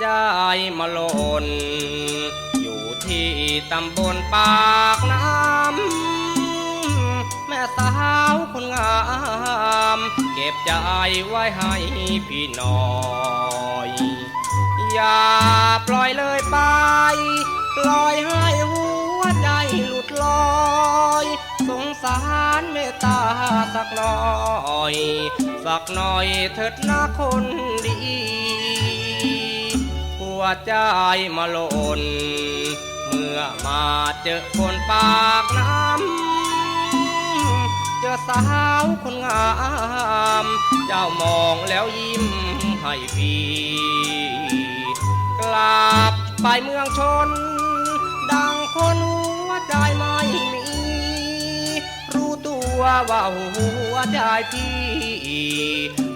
ใจมาหล่นอยู่ที่ตำบลปากน้ำแม่สาวคนงาม เก็บใจไว้ให้พี่น่อย อย่าปล่อยเลยไป ปล่อยให้หัวใจหลุดลอยสงสารเมตตาสักหน่อย สักหน่อยเถิดนะคนดี วใจมาหล่นเมื่อมาเจอคนปากน้ำ เจอสาวคนงาม เจ้ามองแล้วยิ้มให้พี่กลับไปเมืองชน ดังคนหัวใจไม่มี รู้ตัวว่าหัวใจพี่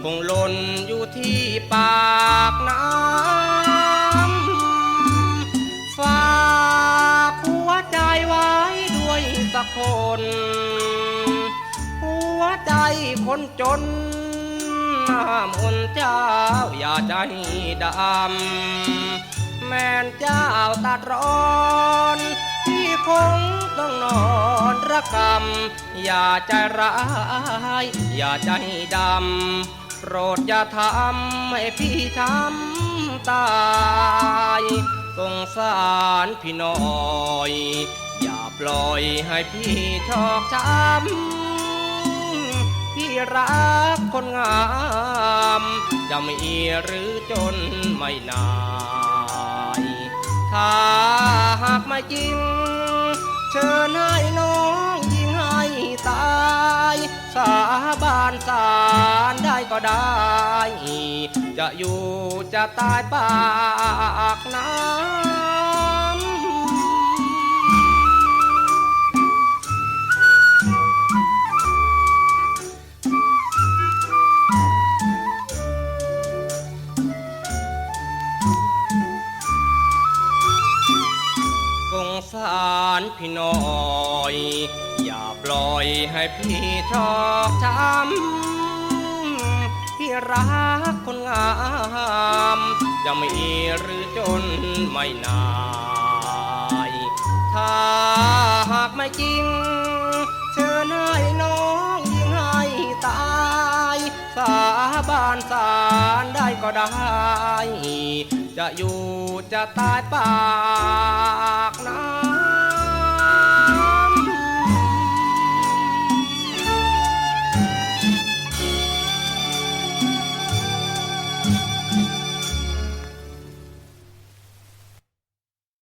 คงหล่นอยู่ที่ป่า คน หัวใจคนจนน้ำอุ่นเจ้าอย่าใจดำ แม่นเจ้าตัดร้อนที่คงต้องนอนระกำ อย่าใจร้าย อย่าใจดำ โปรดอย่าทำให้พี่ช้ำตายสงสารพี่น้อย ปล่อยให้พี่ชอกช้ำพี่รักคนงาม จะมีหรือจนไม่นายถ้าหากไม่จริง เชิญให้น้องยิงให้ตาย สาบานสารได้ก็ได้ จะอยู่จะตายไปารพี่น้อย อย่าปล่อยให้พี่ชอกช้ำพี่รักคนงาม จะไมีหรือจนไม่นายถ้าหากไม่จริง เชิญให้น้องยิงให้ตาย สาบานสารได้ก็ได้ จะอยู่จะตายปา